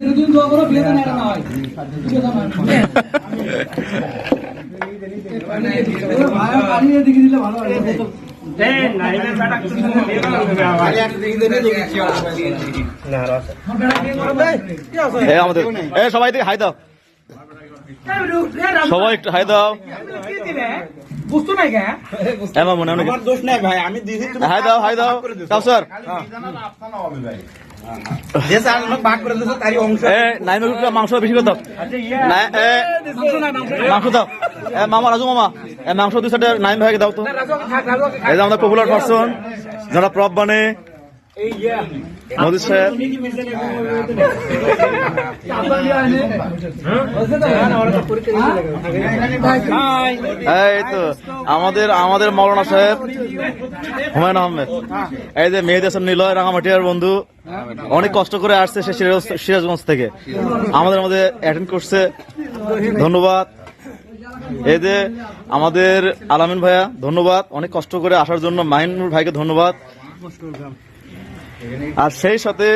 দুদিন দোয়া করো বিয়েতে না হয়। তো পানি এদিকে দিলে ভালো হয় আমাদের সবাই হাই দাও। সবাই একটু হাই দাও। বুঝতো নাই কে এ মামু না আমার দোষ নাই ভাই আমি দিদি হাই দাও হাই দাও। তাও স্যার। যে স্যার আমাকে ভাগ করে দিয়েছে তারই অংশ। এ নাইমে কুকুরা মাংস বেশি করে দাও। এ মাংস দাও। এ মামা রাজু মামা এ মাংস দুই সাইডে নাইম ভাইকে দাও তো। এই যে আমাদের পপুলার পার্সন যারা প্রপ বানে মোদি সাহেব এই তো, আমাদের আমাদের মৌলানা সাহেব, হুমায়ুন আহমেদ। এই যে মেহেদ হাসান নিলয়, রাঙামাটিয়ার বন্ধু। অনেক কষ্ট করে আসছে সে সিরাজ- সিরাজগঞ্জ থেকে। আমাদের মধ্যে অ্যাটেন্ড করছে। ধন্যবাদ। এই যে আমাদের আলামিন ভাইয়া, ধন্যবাদ। অনেক কষ্ট করে আসার জন্য মাহিনুর ভাইকে ধন্যবাদ। আর সেই সাথে